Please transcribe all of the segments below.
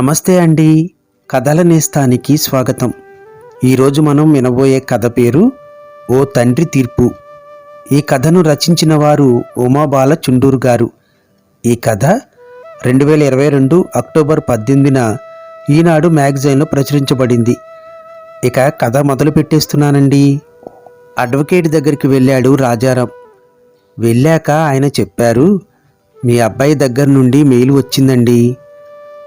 నమస్తే అండి. కథల నేస్తానికి స్వాగతం. ఈరోజు మనం వినబోయే కథ పేరు ఓ తండ్రి తీర్పు. ఈ కథను రచించిన వారు ఉమాబాల చుండూరు గారు. ఈ కథ రెండు వేల ఇరవై రెండు అక్టోబర్ పద్దెనిమిదిన ఈనాడు మ్యాగజైన్లో ప్రచురించబడింది. ఇక కథ మొదలు పెట్టేస్తున్నానండి. అడ్వకేట్ దగ్గరికి వెళ్ళాడు రాజారాం. వెళ్ళాక ఆయన చెప్పారు మీ అబ్బాయి దగ్గర నుండి మెయిల్ వచ్చిందండి.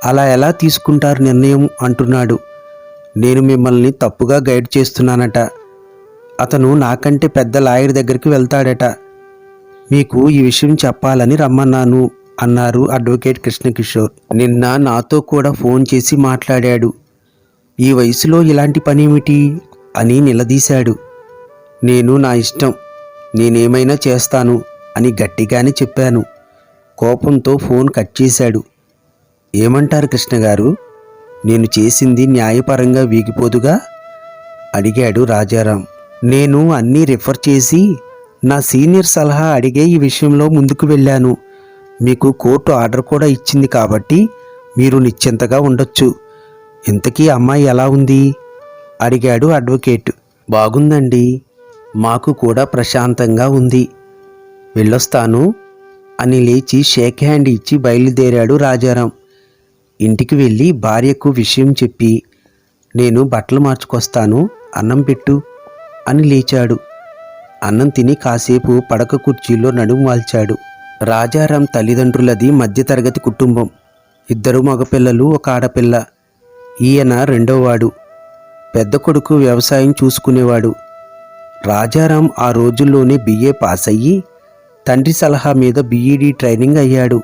అలా ఎలా తీసుకుంటారు నిర్ణయం అంటున్నాడు. నేను మిమ్మల్ని తప్పుగా గైడ్ చేస్తున్నానట. అతను నాకంటే పెద్ద లాయర్ దగ్గరికి వెళ్తాడట. మీకు ఈ విషయం చెప్పాలని రమ్మన్నాను అన్నారు అడ్వకేట్ కృష్ణకిషోర్. నిన్న నాతో కూడా ఫోన్ చేసి మాట్లాడాడు. ఈ వయసులో ఇలాంటి పనేమిటి? అని నిలదీశాడు. నేను నా ఇష్టం నేనేమైనా చేస్తాను అని గట్టిగానే చెప్పాను. కోపంతో ఫోన్ కట్ చేశాడు. ఏమంటారు కృష్ణ గారు? నేను చేసింది న్యాయపరంగా వీగిపోదుగా? అడిగాడు రాజారాం. నేను అన్నీ రిఫర్ చేసి నా సీనియర్ సలహా అడిగే ఈ విషయంలో ముందుకు వెళ్ళాను. మీకు కోర్టు ఆర్డర్ కూడా ఇచ్చింది కాబట్టి మీరు నిశ్చింతగా ఉండొచ్చు. ఇంతకీ అమ్మాయి ఎలా ఉంది? అడిగాడు అడ్వకేట్ బాగుందండి. మాకు కూడా ప్రశాంతంగా ఉంది. వెళ్ళొస్తాను అని లేచి షేక్ హ్యాండ్ ఇచ్చి బయలుదేరాడు రాజారాం. ఇంటికి వెళ్ళి భార్యకు విషయం చెప్పి నేను బట్టలు మార్చుకొస్తాను అన్నం పెట్టు అని లేచాడు. అన్నం తిని కాసేపు పడక కుర్చీలో నడుము వాల్చాడు. రాజారాం తల్లిదండ్రులది మధ్యతరగతి కుటుంబం. ఇద్దరు మగపిల్లలు ఒక ఆడపిల్ల. ఈయన రెండోవాడు పెద్ద కొడుకు వ్యవసాయం చూసుకునేవాడు. రాజారాం ఆ రోజుల్లోనే బిఏ పాస్ అయ్యి తండ్రి సలహా మీద బీఈడీ ట్రైనింగ్ అయ్యాడు.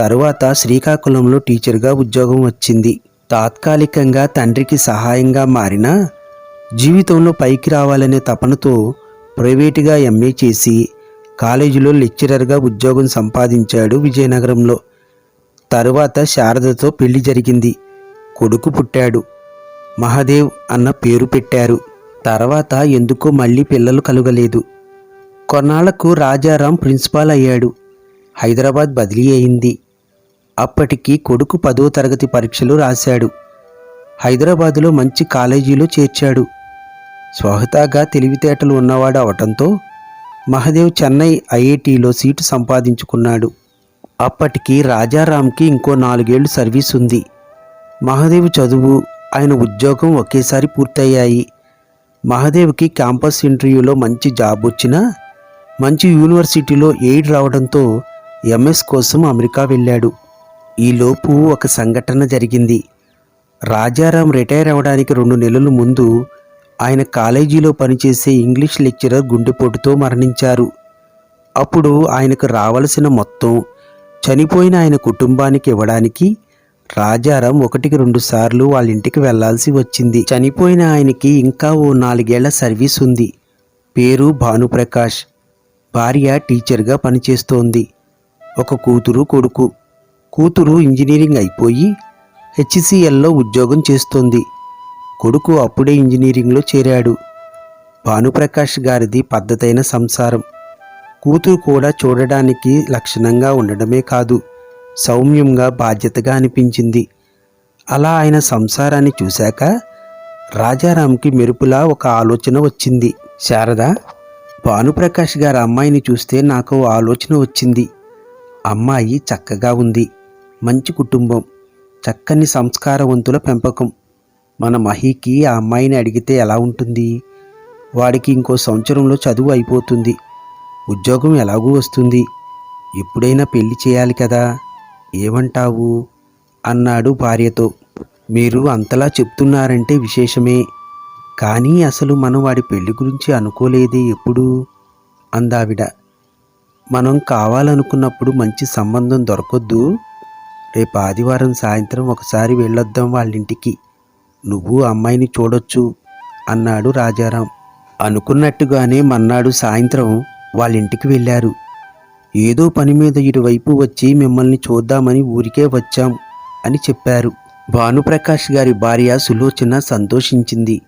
తరువాత శ్రీకాకుళంలో టీచర్గా ఉద్యోగం వచ్చింది. తాత్కాలికంగా తండ్రికి సహాయంగా మారినా జీవితంలో పైకి రావాలనే తపనతో ప్రైవేటుగా ఎంఏ చేసి కాలేజీలో లెక్చరర్గా ఉద్యోగం సంపాదించాడు విజయనగరంలో. తరువాత శారదతో పెళ్ళి జరిగింది. కొడుకు పుట్టాడు. మహాదేవ్ అన్న పేరు పెట్టారు. తర్వాత ఎందుకో మళ్ళీ పిల్లలు కలుగలేదు. కొన్నాళ్ళకు రాజారాం ప్రిన్సిపాల్ అయ్యాడు. హైదరాబాద్ బదిలీ అయింది. అప్పటికి కొడుకు పదో తరగతి పరీక్షలు రాశాడు. హైదరాబాదులో మంచి కాలేజీలో చేర్చాడు. స్వహతాగా తెలివితేటలు ఉన్నవాడు అవటంతో మహదేవ్ చెన్నై ఐఐటిలో సీటు సంపాదించుకున్నాడు. అప్పటికి రాజారాంకి ఇంకో నాలుగేళ్ళు సర్వీస్ ఉంది. మహదేవ్ చదువు ఆయన ఉద్యోగం ఒకేసారి పూర్తయ్యాయి. మహదేవ్కి క్యాంపస్ ఇంటర్వ్యూలో మంచి జాబ్ వచ్చినా మంచి యూనివర్సిటీలో ఎయిడ్ రావడంతో ఎంఎస్ కోసం అమెరికా వెళ్ళాడు. ఈలోపు ఒక సంఘటన జరిగింది. రాజారాం రిటైర్ అవ్వడానికి రెండు నెలల ముందు ఆయన కాలేజీలో పనిచేసే ఇంగ్లీష్ లెక్చరర్ గుండెపోటుతో మరణించారు. అప్పుడు ఆయనకు రావలసిన మొత్తం చనిపోయిన ఆయన కుటుంబానికి ఇవ్వడానికి రాజారాం ఒకటికి రెండు సార్లు వాళ్ళ ఇంటికి వెళ్ళాల్సి వచ్చింది. చనిపోయిన ఆయనకి ఇంకా ఓ నాలుగేళ్ళ సర్వీస్ ఉంది. పేరు భానుప్రకాష్. భార్య టీచర్గా పనిచేస్తోంది. ఒక కూతురు కొడుకు. కూతురు ఇంజనీరింగ్ అయిపోయి హెచ్సిఎల్లో ఉద్యోగం చేస్తోంది. కొడుకు అప్పుడే ఇంజనీరింగ్లో చేరాడు. భానుప్రకాష్ గారిది పద్ధతైన సంసారం. కూతురు కూడా చూడడానికి లక్షణంగా ఉండడమే కాదు సౌమ్యంగా బాధ్యతగా అనిపించింది. అలా ఆయన సంసారాన్ని చూశాక రాజారాంకి మెరుపులా ఒక ఆలోచన వచ్చింది. శారద భానుప్రకాష్ గారి అమ్మాయిని చూస్తే నాకు ఆలోచన వచ్చింది. అమ్మాయి చక్కగా ఉంది. మంచి కుటుంబం చక్కని సంస్కారవంతుల పెంపకం. మన మహికి ఆ అమ్మాయిని అడిగితే ఎలా ఉంటుంది? వాడికి ఇంకో సంవత్సరంలో చదువు అయిపోతుంది. ఉద్యోగం ఎలాగూ వస్తుంది? ఎప్పుడైనా పెళ్ళి చేయాలి కదా? ఏమంటావు? అన్నాడు భార్యతో. మీరు అంతలా చెప్తున్నారంటే విశేషమే. కానీ అసలు మనం వాడి పెళ్ళి గురించి అనుకోలేదే ఎప్పుడు? అందావిడ. మనం కావాలనుకున్నప్పుడు మంచి సంబంధం దొరకొద్దు. రేపు ఆదివారం సాయంత్రం ఒకసారి వెళ్ళొద్దాం వాళ్ళ ఇంటికి నువ్వు అమ్మాయిని చూడొచ్చు అన్నాడు రాజారాం. అనుకున్నట్టుగానే మన్నాడు సాయంత్రం వాళ్ళ ఇంటికి వెళ్ళారు. ఏదో పని మీద ఇటువైపు వచ్చి మిమ్మల్ని చూద్దామని ఊరికే వచ్చాం అని చెప్పారు. భానుప్రకాష్ గారి భార్య సులోచన సంతోషించింది.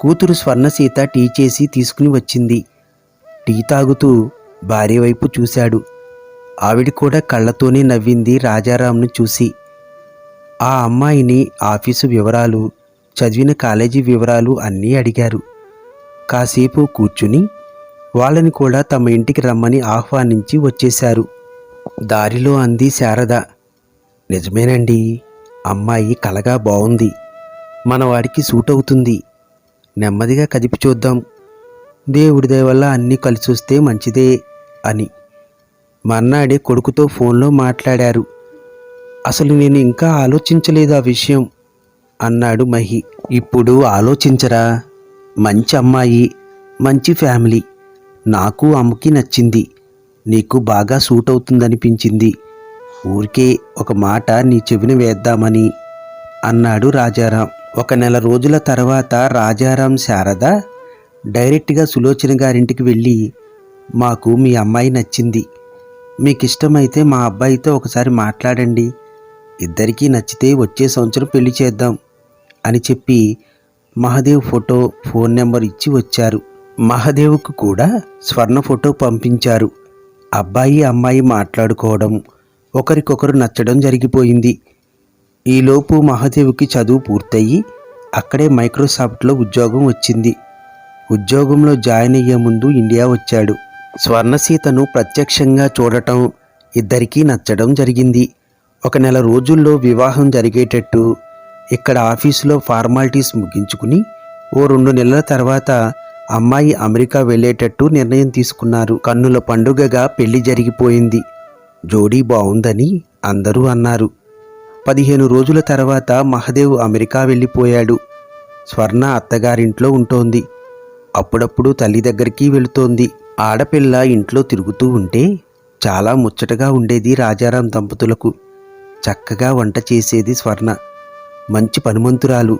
కూతురు స్వర్ణసీత టీ చేసి తీసుకుని వచ్చింది. టీ తాగుతూ భార్య వైపు చూశాడు. ఆవిడ కూడా కళ్ళతోనే నవ్వింది రాజారాంను చూసి. ఆ అమ్మాయిని ఆఫీసు వివరాలు చదివిన కాలేజీ వివరాలు అన్నీ అడిగారు. కాసేపు కూర్చుని వాళ్ళని కూడా తమ ఇంటికి రమ్మని ఆహ్వానించి వచ్చేశారు. దారిలో అంది శారద నిజమేనండి అమ్మాయి కలగా బాగుంది మనవాడికి సూట్ అవుతుంది నెమ్మదిగా కదిపి చూద్దాం. దేవుడి దయ వల్ల అన్నీ కలిసి వస్తే మంచిదే అని. మర్నాడే కొడుకుతో ఫోన్లో మాట్లాడారు. అసలు నేను ఇంకా ఆలోచించలేదు ఆ విషయం అన్నాడు మహి. ఇప్పుడు ఆలోచించరా? మంచి అమ్మాయి మంచి ఫ్యామిలీ. నాకు అమ్మకి నచ్చింది. నీకు బాగా సూట్ అవుతుందనిపించింది. ఊరికే ఒక మాట నీ చెవిని వేద్దామని అన్నాడు రాజారాం. ఒక నెల రోజుల తర్వాత రాజారాం శారద డైరెక్ట్గా సులోచన గారింటికి వెళ్ళి మాకు మీ అమ్మాయి నచ్చింది. మీకు ఇష్టమైతే మా అబ్బాయితో ఒకసారి మాట్లాడండి. ఇద్దరికీ నచ్చితే వచ్చే సంవత్సరం పెళ్ళి చేద్దాం అని చెప్పి మహదేవ్ ఫోటో ఫోన్ నెంబర్ ఇచ్చి వచ్చారు. మహదేవ్కు కూడా స్వర్ణ ఫోటో పంపించారు. అబ్బాయి అమ్మాయి మాట్లాడుకోవడం ఒకరికొకరు నచ్చడం జరిగిపోయింది. ఈలోపు మహాదేవ్కి చదువు పూర్తయి అక్కడే మైక్రోసాఫ్ట్లో ఉద్యోగం వచ్చింది. ఉద్యోగంలో జాయిన్ అయ్యే ముందు ఇండియా వచ్చాడు. స్వర్ణసీతను ప్రత్యక్షంగా చూడటం ఇద్దరికీ నచ్చడం జరిగింది. ఒక నెల రోజుల్లో వివాహం జరిగేటట్టు ఇక్కడ ఆఫీసులో ఫార్మాలిటీస్ ముగించుకుని ఓ రెండు నెలల తర్వాత అమ్మాయి అమెరికా వెళ్ళేటట్టు నిర్ణయం తీసుకున్నారు. కన్నుల పండుగగా పెళ్ళి జరిగిపోయింది. జోడీ బాగుందని అందరూ అన్నారు. పదిహేను రోజుల తర్వాత మహదేవ్ అమెరికా వెళ్ళిపోయాడు. స్వర్ణ అత్తగారింట్లో ఉంటోంది. అప్పుడప్పుడు తల్లి దగ్గరికి వెళుతోంది. ఆడపిల్ల ఇంట్లో తిరుగుతూ ఉంటే చాలా ముచ్చటగా ఉండేది రాజారాం దంపతులకు. చక్కగా వంట చేసేది స్వర్ణ. మంచి పనిమంతురాలు.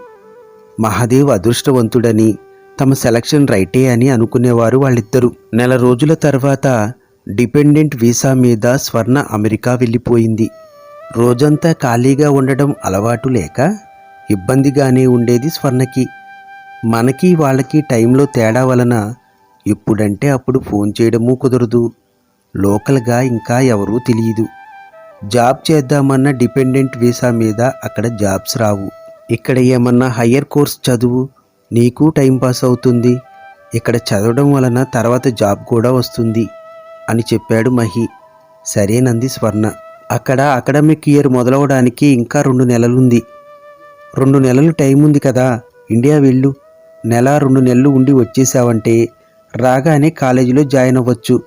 మహాదేవ్ అదృష్టవంతుడని తమ సెలక్షన్ రైటే అని అనుకునేవారు వాళ్ళిద్దరూ. నెల రోజుల తర్వాత డిపెండెంట్ వీసా మీద స్వర్ణ అమెరికా వెళ్ళిపోయింది. రోజంతా ఖాళీగా ఉండడం అలవాటు లేక ఇబ్బందిగానే ఉండేది స్వర్ణకి. మనకి వాళ్ళకి టైంలో తేడా వలన ఎప్పుడంటే అప్పుడు ఫోన్ చేయడము కుదరదు. లోకల్గా ఇంకా ఎవరూ తెలియదు జాబ్ చేద్దామన్న డిపెండెంట్ వీసా మీద అక్కడ జాబ్స్ రావు. ఇక్కడ ఏమన్నా హయ్యర్ కోర్స్ చదువు? నీకు టైంపాస్ అవుతుంది. ఇక్కడ చదవడం వలన తర్వాత జాబ్ కూడా వస్తుంది అని చెప్పాడు మహి. సరేనంది స్వర్ణ. అక్కడ అకాడమిక్ ఇయర్ మొదలవడానికి ఇంకా రెండు నెలలుంది. రెండు నెలలు టైం ఉంది కదా. ఇండియా వెళ్ళు. నెల రెండు నెలలు ఉండి వచ్చేసావంటే రాగానే కాలేజీలో జాయిన్ అవ్వచ్చు.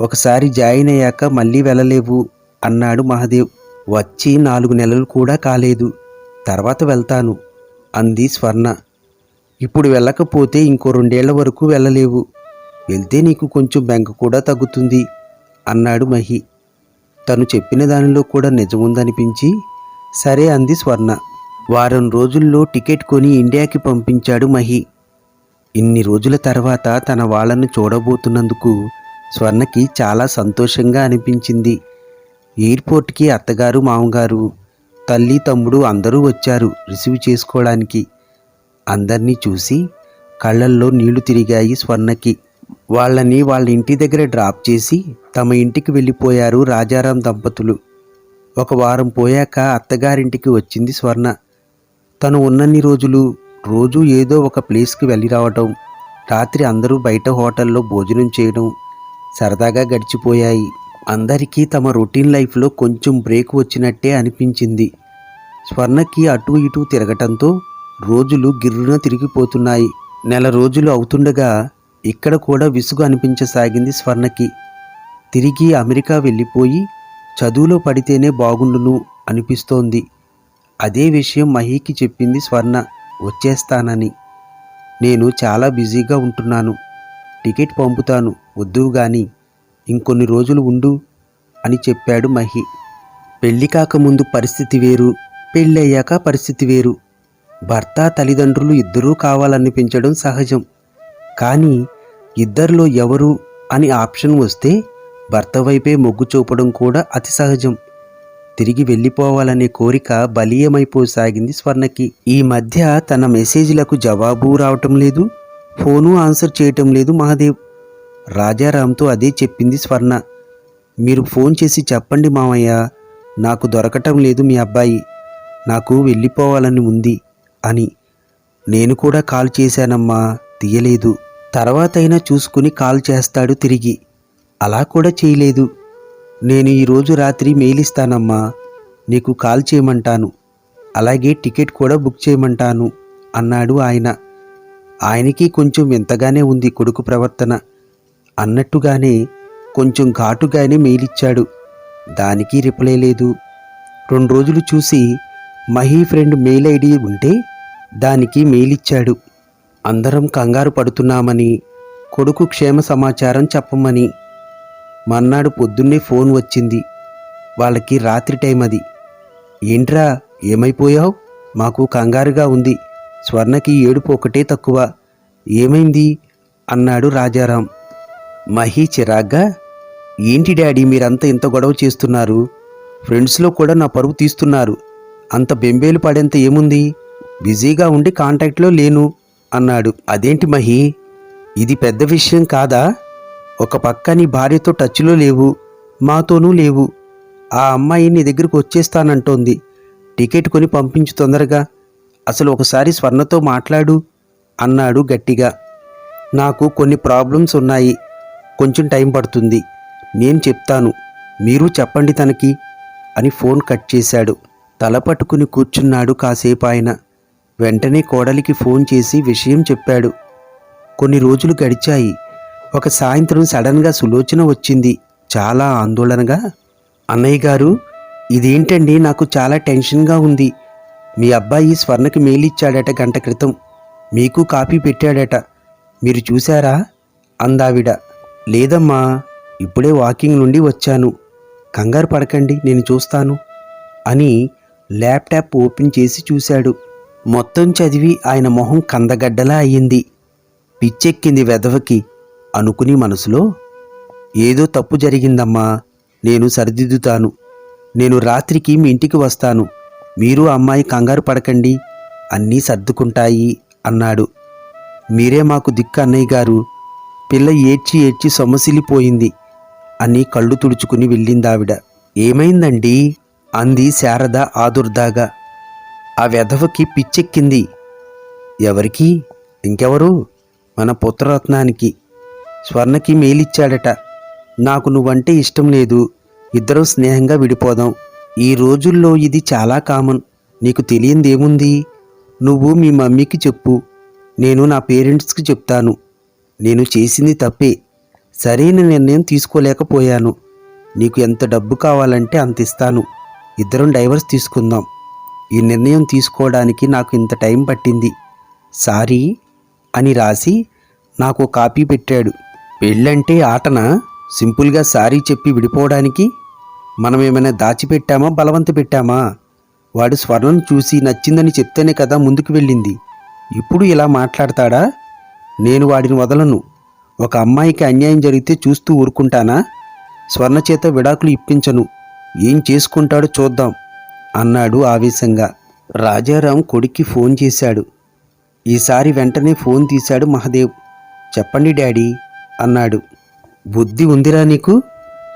ఒకసారి జాయిన్ అయ్యాక మళ్ళీ వెళ్ళలేవు అన్నాడు మహాదేవ్. వచ్చి నాలుగు నెలలు కూడా కాలేదు. తర్వాత వెళ్తాను అంది స్వర్ణ. ఇప్పుడు వెళ్ళకపోతే ఇంకో రెండేళ్ళ వరకు వెళ్ళలేవు. వెళ్తే నీకు కొంచెం బెంగ కూడా తగ్గుతుంది అన్నాడు మహి. తను చెప్పిన దానిలో కూడా నిజముందనిపించి సరే అంది స్వర్ణ. వారం రోజుల్లో టికెట్ కొని ఇండియాకి పంపించాడు మహి. ఇన్ని రోజుల తర్వాత తన వాళ్ళను చూడబోతున్నందుకు స్వర్ణకి చాలా సంతోషంగా అనిపించింది. ఎయిర్పోర్ట్కి అత్తగారు మామగారు తల్లి తమ్ముడు అందరూ వచ్చారు రిసీవ్ చేసుకోవడానికి. అందరినీ చూసి కళ్ళల్లో నీళ్ళు తిరిగాయి స్వర్ణకి. వాళ్ళని వాళ్ళ ఇంటి దగ్గర డ్రాప్ చేసి తమ ఇంటికి వెళ్ళిపోయారు రాజారాం దంపతులు. ఒక వారం పోయాక అత్తగారింటికి వచ్చింది స్వర్ణ. తను ఉన్నన్ని రోజులు రోజు ఏదో ఒక ప్లేస్కి వెళ్ళి రావటం రాత్రి అందరూ బయట హోటల్లో భోజనం చేయడం సరదాగా గడిచిపోయాయి. అందరికీ తమ రొటీన్ లైఫ్లో కొంచెం బ్రేక్ వచ్చినట్టే అనిపించింది. స్వర్ణకి అటు ఇటు తిరగటంతో రోజులు గిర్రున తిరిగిపోతున్నాయి. నెల రోజులు అవుతుండగా ఇక్కడ కూడా విసుగు అనిపించసాగింది స్వర్ణకి. తిరిగి అమెరికా వెళ్ళిపోయి చదువులో పడితేనే బాగుండును అనిపిస్తోంది. అదే విషయం మహీకి చెప్పింది స్వర్ణ. వచ్చేస్తానని. నేను చాలా బిజీగా ఉంటున్నాను. టికెట్ పంపుతాను. వద్దు గాని ఇంకొన్ని రోజులు ఉండు అని చెప్పాడు మహి. పెళ్ళి కాకముందు పరిస్థితి వేరు. పెళ్ళయ్యాక పరిస్థితి వేరు. భర్త తల్లిదండ్రులు ఇద్దరూ కావాలనిపించడం సహజం. కానీ ఇద్దరిలో ఎవరు అని ఆప్షన్ వస్తే భర్త వైపే మొగ్గు చూపడం కూడా అతి సహజం. తిరిగి వెళ్ళిపోవాలనే కోరిక బలీయమైపోసాగింది స్వర్ణకి. ఈ మధ్య తన మెసేజ్లకు జవాబు రావటం లేదు ఫోను ఆన్సర్ చేయటం లేదు మహాదేవ్. రాజారాంతో అదే చెప్పింది స్వర్ణ. మీరు ఫోన్ చేసి చెప్పండి మామయ్య నాకు దొరకటం లేదు మీ అబ్బాయి నాకు వెళ్ళిపోవాలని ఉంది అని. నేను కూడా కాల్ చేశానమ్మా తీయలేదు. తర్వాతైనా చూసుకుని కాల్ చేస్తాడు తిరిగి. అలా కూడా చేయలేదు. నేను ఈరోజు రాత్రి మెయిల్ ఇస్తానమ్మా. నీకు కాల్ చేయమంటాను. అలాగే టికెట్ కూడా బుక్ చేయమంటాను అన్నాడు ఆయన. ఆయనకి కొంచెం వింతగానే ఉంది కొడుకు ప్రవర్తన. అన్నట్టుగానే కొంచెం ఘాటుగానే మెయిల్ ఇచ్చాడు. దానికి రిప్లై లేదు. రెండు రోజులు చూసి మహీ ఫ్రెండ్ మెయిల్ ఐడి ఉంటే దానికి మెయిల్ ఇచ్చాడు. అందరం కంగారు పడుతున్నామని కొడుకు క్షేమ సమాచారం చెప్పమని మర్నాడు పొద్దున్నే ఫోన్ వచ్చింది. వాళ్ళకి రాత్రి టైం అది. ఏంట్రా ఏమైపోయావు? మాకు కంగారుగా ఉంది. స్వర్ణకి ఏడుపు ఒకటే తక్కువ. ఏమైంది? అన్నాడు రాజారాం. మహీ చిరాగ్గా ఏంటి డాడీ మీరంతా ఇంత గొడవ చేస్తున్నారు? ఫ్రెండ్స్లో కూడా నా పరువు తీస్తున్నారు. అంత బెంబేలు పడేంత ఏముంది? బిజీగా ఉండి కాంటాక్ట్లో లేను అన్నాడు. అదేంటి మహి? ఇది పెద్ద విషయం కాదా? ఒక పక్క నీ భార్యతో టచ్లో లేవు మాతోనూ లేవు. ఆ అమ్మాయి నీ దగ్గరకు వచ్చేస్తానంటోంది. టికెట్ కొని పంపించు తొందరగా. అసలు ఒకసారి స్వర్ణతో మాట్లాడు అన్నాడు గట్టిగా. నాకు కొన్ని ప్రాబ్లమ్స్ ఉన్నాయి. కొంచెం టైం పడుతుంది. నేను చెప్తాను. మీరు చెప్పండి తనకి అని ఫోన్ కట్ చేశాడు. తల పట్టుకుని కూర్చున్నాడు కాసేపు ఆయన. వెంటనే కోడలికి ఫోన్ చేసి విషయం చెప్పాడు. కొన్ని రోజులు గడిచాయి. ఒక సాయంత్రం సడన్గా సులోచన వచ్చింది. చాలా ఆందోళనగా అన్నయ్య గారు ఇదేంటండి? నాకు చాలా టెన్షన్గా ఉంది. మీ అబ్బాయి స్వర్ణకి మెయిల్ ఇచ్చాడట గంట క్రితం. మీకు కాపీ పెట్టాడట. మీరు చూశారా? అందావిడ. లేదమ్మా ఇప్పుడే వాకింగ్ నుండి వచ్చాను. కంగారు పడకండి నేను చూస్తాను. అని ల్యాప్టాప్ ఓపెన్ చేసి చూశాడు. మొత్తం చదివి ఆయన మొహం కందగడ్డలా అయ్యింది పిచ్చెక్కింది వెధవకి. అనుకుని మనసులో ఏదో తప్పు జరిగిందమ్మా నేను సరిదిద్దుతాను. నేను రాత్రికి మీ ఇంటికి వస్తాను. మీరు అమ్మాయి కంగారు పడకండి. అన్నీ సర్దుకుంటాయి అన్నాడు. మీరే మాకు దిక్కు అన్నయ్య గారు. పిల్ల ఏడ్చి ఏడ్చి సొమ్మసిలిపోయింది అని కళ్ళు తుడుచుకుని వెళ్ళిందావిడ. ఏమైందండి? అంది శారద ఆదుర్దాగా. ఆ వెధవకి పిచ్చెక్కింది. ఎవరికి? ఇంకెవరు? మన పుత్రరత్నానికి. స్వర్ణకి మేలిచ్చాడట. నాకు నువ్వంటే ఇష్టం లేదు. ఇద్దరం స్నేహంగా విడిపోదాం. ఈ రోజుల్లో ఇది చాలా కామన్. నీకు తెలియందేముంది? నువ్వు మీ మమ్మీకి చెప్పు. నేను నా పేరెంట్స్కి చెప్తాను. నేను చేసింది తప్పే. సరైన నిర్ణయం తీసుకోలేకపోయాను. నీకు ఎంత డబ్బు కావాలంటే అంత ఇస్తాను. ఇద్దరం డైవర్స్ తీసుకుందాం. ఈ నిర్ణయం తీసుకోవడానికి నాకు ఇంత టైం పట్టింది. సారీ అని రాసి నాకు కాపీ పెట్టాడు. పెళ్ళంటే ఆటనా? సింపుల్గా సారీ చెప్పి విడిపోవడానికి? మనం ఏమైనా దాచిపెట్టామా? బలవంత పెట్టామా? వాడు స్వర్ణం చూసి నచ్చిందని చెప్తేనే కదా ముందుకు వెళ్ళింది. ఇప్పుడు ఇలా మాట్లాడతాడా? నేను వాడిని వదలను. ఒక అమ్మాయికి అన్యాయం జరిగితే చూస్తూ ఊరుకుంటానా? స్వర్ణ చేత విడాకులు ఇప్పించను. ఏం చేసుకుంటాడో చూద్దాం అన్నాడు ఆవేశంగా. రాజారాం కొడుక్కి ఫోన్ చేశాడు. ఈసారి వెంటనే ఫోన్ తీశాడు మహదేవ్. చెప్పండి డాడీ. అన్నాడు. బుద్ధి ఉందిరా నీకు?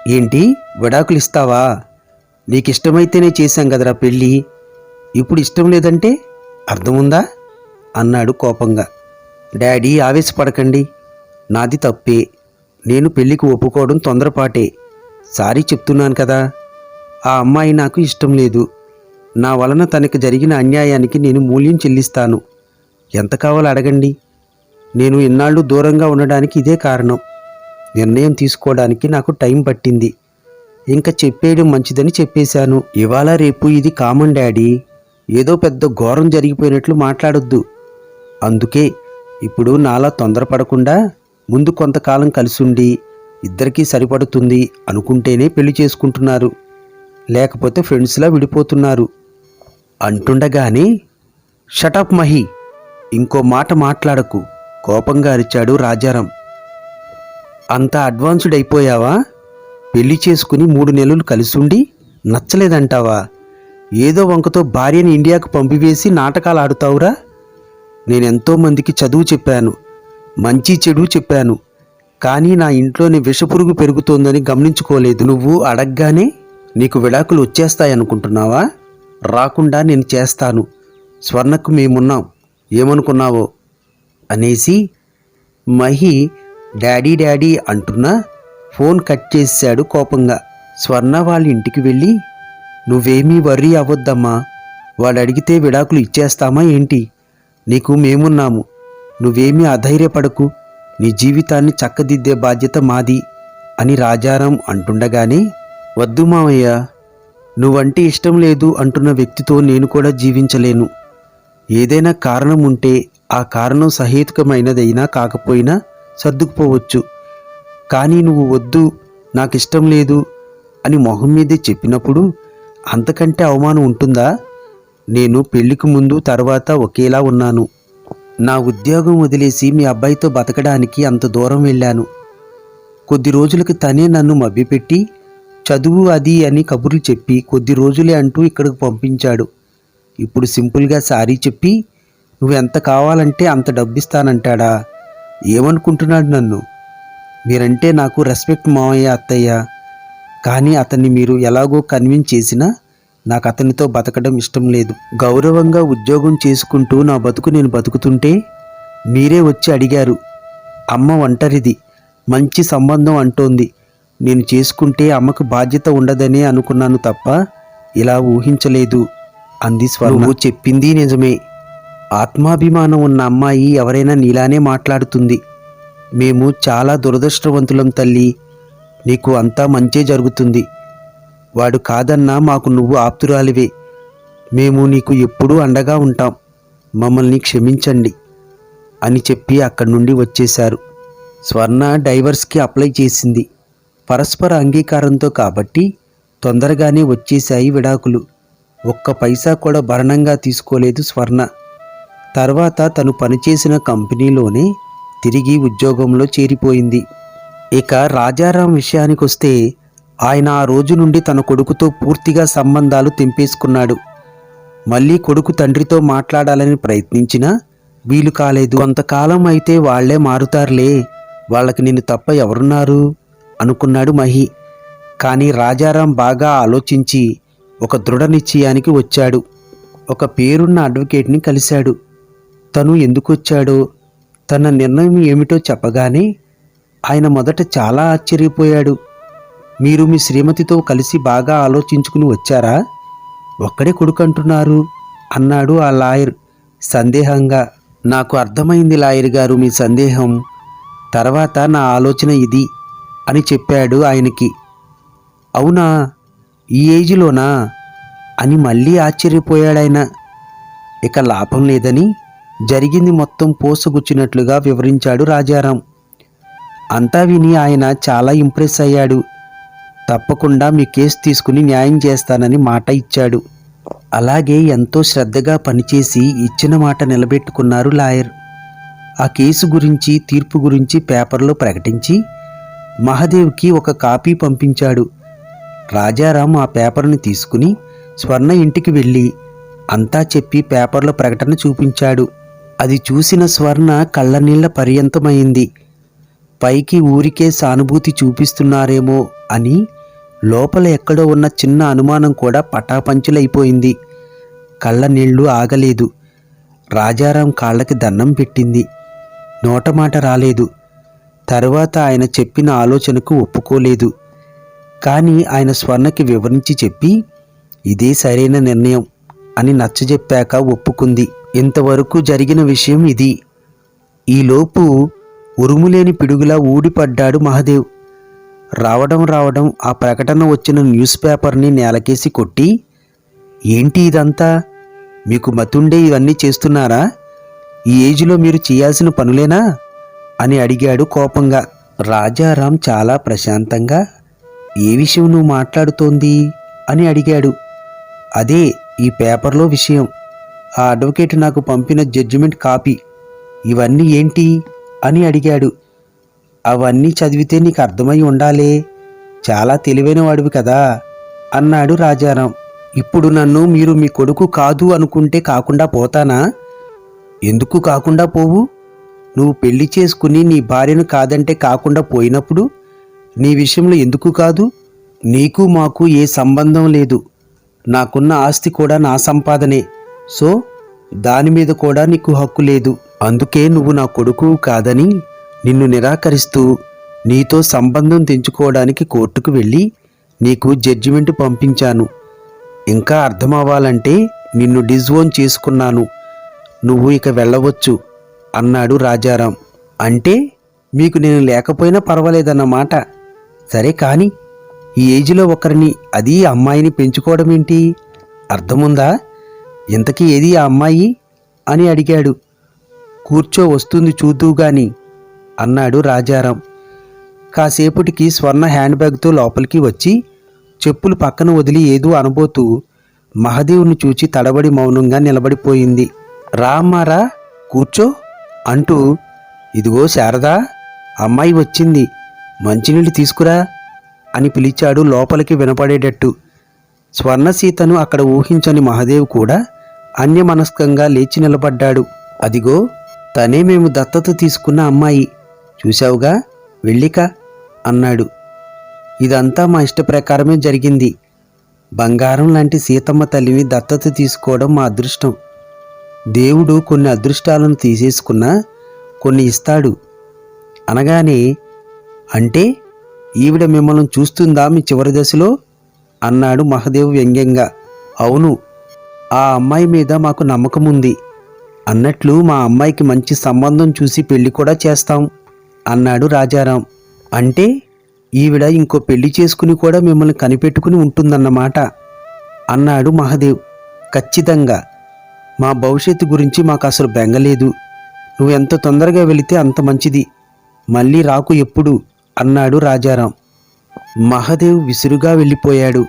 ఏంటి? విడాకులు ఇస్తావా నీకు ఇష్టమైతేనే చేశాం కదరా పెళ్ళి? ఇప్పుడు ఇష్టం లేదంటే అర్థముందా? అన్నాడు కోపంగా. డాడీ ఆవేశపడకండి. నాది తప్పే. నేను పెళ్ళికి ఒప్పుకోవడం తొందరపాటే. సారీ చెప్తున్నాను కదా. ఆ అమ్మాయి నాకు ఇష్టం లేదు. నా వలన తనకు జరిగిన అన్యాయానికి నేను మూల్యం చెల్లిస్తాను. ఎంత కావాలో అడగండి. నేను ఇన్నాళ్ళు దూరంగా ఉండడానికి ఇదే కారణం. నిర్ణయం తీసుకోవడానికి నాకు టైం పట్టింది. ఇంకా చెప్పేయడం మంచిదని చెప్పేశాను. ఇవాళ రేపు ఇది కామన్ డాడీ. ఏదో పెద్ద ఘోరం జరిగిపోయినట్లు మాట్లాడొద్దు. అందుకే ఇప్పుడు నాలా తొందరపడకుండా ముందు కొంతకాలం కలిసుండి ఇద్దరికీ సరిపడుతుంది అనుకుంటేనే పెళ్ళి చేసుకుంటున్నారు. లేకపోతే ఫ్రెండ్స్లా విడిపోతున్నారు. అంటుండగానే షటప్ మహి ఇంకో మాట మాట్లాడకు. కోపంగా అరిచాడు రాజారాం. అంత అడ్వాన్స్డ్ అయిపోయావా? పెళ్ళి చేసుకుని మూడు నెలలు కలిసుండి నచ్చలేదంటావా? ఏదో వంకతో భార్యని ఇండియాకు పంపివేసి నాటకాలు ఆడుతావురా? నేనెంతో మందికి చదువు చెప్పాను మంచి చెడు చెప్పాను కానీ నా ఇంట్లోనే విషపురుగు పెరుగుతోందని గమనించుకోలేదు. నువ్వు అడగగానే నీకు విడాకులు వచ్చేస్తాయనుకుంటున్నావా? రాకుండా నేను చేస్తాను. స్వర్ణకు మేమున్నాం. ఏమనుకున్నావో? అనేసి మహి డాడీ డాడీ అంటున్నా ఫోన్ కట్ చేశాడు కోపంగా. స్వర్ణ వాళ్ళ ఇంటికి వెళ్ళి నువ్వేమీ వర్రీ అవ్వద్దమ్మా. వాడు అడిగితే విడాకులు ఇచ్చేస్తామా ఏంటి? నీకు మేమున్నాము. నువ్వేమీ అధైర్యపడకు. నీ జీవితాన్ని చక్కదిద్దే బాధ్యత మాది అని రాజారాం అంటుండగానే వద్దు మామయ్య నువ్వంటే ఇష్టం లేదు అంటున్న వ్యక్తితో నేను కూడా జీవించలేను. ఏదైనా కారణం ఉంటే ఆ కారణం సహేతుకమైనదైనా కాకపోయినా సర్దుకుపోవచ్చు. కానీ నువ్వు వద్దు నాకు ఇష్టం లేదు అని మొహం మీదే చెప్పినప్పుడు అంతకంటే అవమానం ఉంటుందా? నేను పెళ్ళికి ముందు తర్వాత ఒకేలా ఉన్నాను. నా ఉద్యోగం వదిలేసి మీ అబ్బాయితో బతకడానికి అంత దూరం వెళ్ళాను. కొద్ది రోజులకి తనే నన్ను మభ్యపెట్టి చదువు అది అని కబుర్లు చెప్పి కొద్ది రోజులే అంటూ ఇక్కడికి పంపించాడు. ఇప్పుడు సింపుల్గా సారీ చెప్పి నువ్వు ఎంత కావాలంటే అంత డబ్బిస్తానంటాడా? ఏమనుకుంటున్నాడు నన్ను? మీరంటే నాకు రెస్పెక్ట్ మావయ్య అత్తయ్య. కానీ అతన్ని మీరు ఎలాగో కన్విన్స్ చేసినా నాకు అతనితో బతకడం ఇష్టం లేదు. గౌరవంగా ఉద్యోగం చేసుకుంటూ నా బతుకు నేను బతుకుతుంటే మీరే వచ్చి అడిగారు. అమ్మ ఒంటరిది మంచి సంబంధం అంటోంది. నేను చేసుకుంటే అమ్మకు బాధ్యత ఉండదనే అనుకున్నాను తప్ప ఇలా ఊహించలేదు అంది స్వర్ణ. చెప్పింది నిజమే. ఆత్మాభిమానం ఉన్న అమ్మాయి ఎవరైనా నీలానే మాట్లాడుతుంది. మేము చాలా దురదృష్టవంతులం తల్లి. నీకు అంతా మంచే జరుగుతుంది. వాడు కాదన్నా మాకు నువ్వు ఆప్తురాలివే. మేము నీకు ఎప్పుడూ అండగా ఉంటాం. మమ్మల్ని క్షమించండి అని చెప్పి అక్కడి నుండి వచ్చేశారు. స్వర్ణ డైవర్స్కి అప్లై చేసింది. పరస్పర అంగీకారంతో కాబట్టి తొందరగానే వచ్చేశాయి విడాకులు. ఒక్క పైసా కూడా భరణంగా తీసుకోలేదు స్వర్ణ. తర్వాత తను పనిచేసిన కంపెనీలోనే తిరిగి ఉద్యోగంలో చేరిపోయింది. ఇక రాజారాం విషయానికొస్తే ఆయన ఆ రోజు నుండి తన కొడుకుతో పూర్తిగా సంబంధాలు తెంపేసుకున్నాడు. మళ్ళీ కొడుకు తండ్రితో మాట్లాడాలని ప్రయత్నించినా వీలు కాలేదు. కొంతకాలం అయితే వాళ్ళే మారుతారులే వాళ్ళకి నిన్ను తప్ప ఎవరున్నారు? అనుకున్నాడు మహి. కానీ రాజారాం బాగా ఆలోచించి ఒక దృఢ నిశ్చయానికి వచ్చాడు. ఒక పేరున్న అడ్వకేట్ని కలిశాడు. తను ఎందుకు వచ్చాడో తన నిర్ణయం ఏమిటో చెప్పగానే ఆయన మొదట చాలా ఆశ్చర్యపోయాడు. మీరు మీ శ్రీమతితో కలిసి బాగా ఆలోచించుకుని వచ్చారా? ఒక్కడే కొడుకంటున్నారు అన్నాడు ఆ లాయర్. సందేహంగా నాకు అర్థమైంది లాయర్ గారు మీ సందేహం. తర్వాత నా ఆలోచన ఇది అని చెప్పాడు ఆయనకి. అవునా? ఈ ఏజ్లోనా? అని మళ్ళీ ఆశ్చర్యపోయాడాయన. ఇక లాభం లేదని జరిగింది మొత్తం పోసగుచ్చినట్లుగా వివరించాడు రాజారాం. అంతా విని ఆయన చాలా ఇంప్రెస్ అయ్యాడు. తప్పకుండా మీ కేసు తీసుకుని న్యాయం చేస్తానని మాట ఇచ్చాడు. అలాగే ఎంతో శ్రద్ధగా పనిచేసి ఇచ్చిన మాట నిలబెట్టుకున్నారు లాయర్. ఆ కేసు గురించి తీర్పు గురించి పేపర్లో ప్రకటించి మహాదేవ్కి ఒక కాపీ పంపించాడు. రాజారాం ఆ పేపర్ని తీసుకుని స్వర్ణ ఇంటికి వెళ్ళి అంతా చెప్పి పేపర్లో ప్రకటన చూపించాడు. అది చూసిన స్వర్ణ కళ్ళనీళ్ళ పర్యంతమైంది. పైకి ఊరికే సానుభూతి చూపిస్తున్నారేమో అని లోపల ఎక్కడో ఉన్న చిన్న అనుమానం కూడా పటాపంచులైపోయింది. కళ్ళ నీళ్ళు ఆగలేదు. రాజారాం కాళ్ళకి దండం పెట్టింది. నోటమాట రాలేదు. తర్వాత ఆయన చెప్పిన ఆలోచనకు ఒప్పుకోలేదు. కానీ ఆయన స్వర్ణకి వివరించి చెప్పి ఇదే సరైన నిర్ణయం అని నచ్చజెప్పాక ఒప్పుకుంది. ఇంతవరకు జరిగిన విషయం ఇది. ఈలోపు ఉరుములేని పిడుగులా ఊడిపడ్డాడు మహదేవ్. రావడం రావడం ఆ ప్రకటన వచ్చిన న్యూస్ పేపర్ని నేలకేసి కొట్టి ఏంటి ఇదంతా? మీకు మతుండే ఇవన్నీ చేస్తున్నారా? ఈ ఏజ్లో మీరు చేయాల్సిన పనులేనా? అని అడిగాడు కోపంగా. రాజారాం చాలా ప్రశాంతంగా ఏ విషయం నువ్వు మాట్లాడుతోంది? అని అడిగాడు. అదే ఈ పేపర్లో విషయం. ఆ అడ్వకేట్ నాకు పంపిన జడ్జిమెంట్ కాపీ ఇవన్నీ ఏంటి అని అడిగాడు. అవన్నీ చదివితే నీకు అర్థమై ఉండాలే. చాలా తెలివైన వాడివి కదా అన్నాడు రాజారాం. ఇప్పుడు నన్ను మీరు మీ కొడుకు కాదు అనుకుంటే కాకుండా పోతానా? ఎందుకు కాకుండా పోవు? నువ్వు పెళ్ళి చేసుకుని నీ భార్యను కాదంటే కాకుండా పోయినప్పుడు నీ విషయంలో ఎందుకు కాదు? నీకు మాకు ఏ సంబంధం లేదు. నాకున్న ఆస్తి కూడా నా సంపాదనే. సో దాని మీద కూడా నీకు హక్కు లేదు. అందుకే నువ్వు నా కొడుకు కాదని నిన్ను నిరాకరిస్తూ నీతో సంబంధం తెంచుకోవడానికి కోర్టుకు వెళ్ళి నీకు జడ్జిమెంట్ పంపించాను. ఇంకా అర్థమవ్వాలంటే నిన్ను డిజోన్ చేసుకున్నాను. నువ్వు ఇక వెళ్ళవచ్చు అన్నాడు రాజారాం. అంటే మీకు నేను లేకపోయినా పర్వాలేదన్నమాట. సరే కానీ ఈ ఏజ్లో ఒకరిని అది అమ్మాయిని పెంచుకోవడం ఏంటి అర్థముందా? ఇంతకీ ఏది ఆ అమ్మాయి? అని అడిగాడు. కూర్చో వస్తుంది చూదుగాని అన్నాడు రాజారాం. కాసేపటికి స్వర్ణ హ్యాండ్ బ్యాగ్తో లోపలికి వచ్చి చెప్పులు పక్కన వదిలి ఏదో అనబోతూ మహదేవుని చూచి తడబడి మౌనంగా నిలబడిపోయింది. రా అమ్మారా కూర్చో అంటూ ఇదిగో శారదా అమ్మాయి వచ్చింది మంచినీళ్ళు తీసుకురా అని పిలిచాడు లోపలికి వినపడేటట్టు. స్వర్ణసీతను అక్కడ ఊహించని మహదేవ్ కూడా అన్యమనస్కంగా లేచి నిలబడ్డాడు. అదిగో తనే మేము దత్తత తీసుకున్న అమ్మాయి. చూశావుగా? వెళ్ళిక అన్నాడు. ఇదంతా మా ఇష్ట ప్రకారమే జరిగింది. బంగారం లాంటి సీతమ్మ తల్లిని దత్తత తీసుకోవడం మా అదృష్టం. దేవుడు కొన్ని అదృష్టాలను తీసేసుకున్నా కొన్ని ఇస్తాడు. అనగానే అంటే ఈవిడ మిమ్మల్ని చూస్తుందా మీ చివరి దశలో? అన్నాడు మహదేవ్ వ్యంగ్యంగా. అవును ఆ అమ్మాయి మీద మాకు నమ్మకం ఉంది. అన్నట్లు మా అమ్మాయికి మంచి సంబంధం చూసి పెళ్ళి కూడా చేస్తాం అన్నాడు రాజారాం. అంటే ఈవిడ ఇంకో పెళ్ళి చేసుకుని కూడా మిమ్మల్ని కనిపెట్టుకుని ఉంటుందన్నమాట అన్నాడు మహదేవ్. ఖచ్చితంగా. మా భవిష్యత్తు గురించి మాకు అసలు బెంగలేదు. నువ్వు ఎంత తొందరగా వెళితే అంత మంచిది. మళ్ళీ రాకు ఎప్పుడు అన్నాడు రాజారాం. మహదేవ్ విసురుగా వెళ్ళిపోయాడు.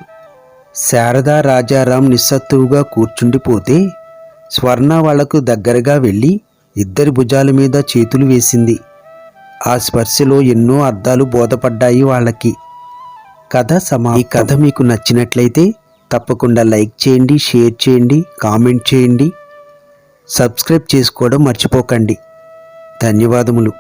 శారదా రాజారాం నిస్సత్తువుగా కూర్చుండిపోతే స్వర్ణ వాళ్ళకు దగ్గరగా వెళ్ళి ఇద్దరి భుజాల మీద చేతులు వేసింది. ఆ స్పర్శలో ఎన్నో అర్థాలు బోధపడ్డాయి వాళ్ళకి. కథ సమా ఈ కథ మీకు నచ్చినట్లయితే తప్పకుండా లైక్ చేయండి షేర్ చేయండి కామెంట్ చేయండి. సబ్స్క్రైబ్ చేసుకోవడం మర్చిపోకండి. ధన్యవాదములు.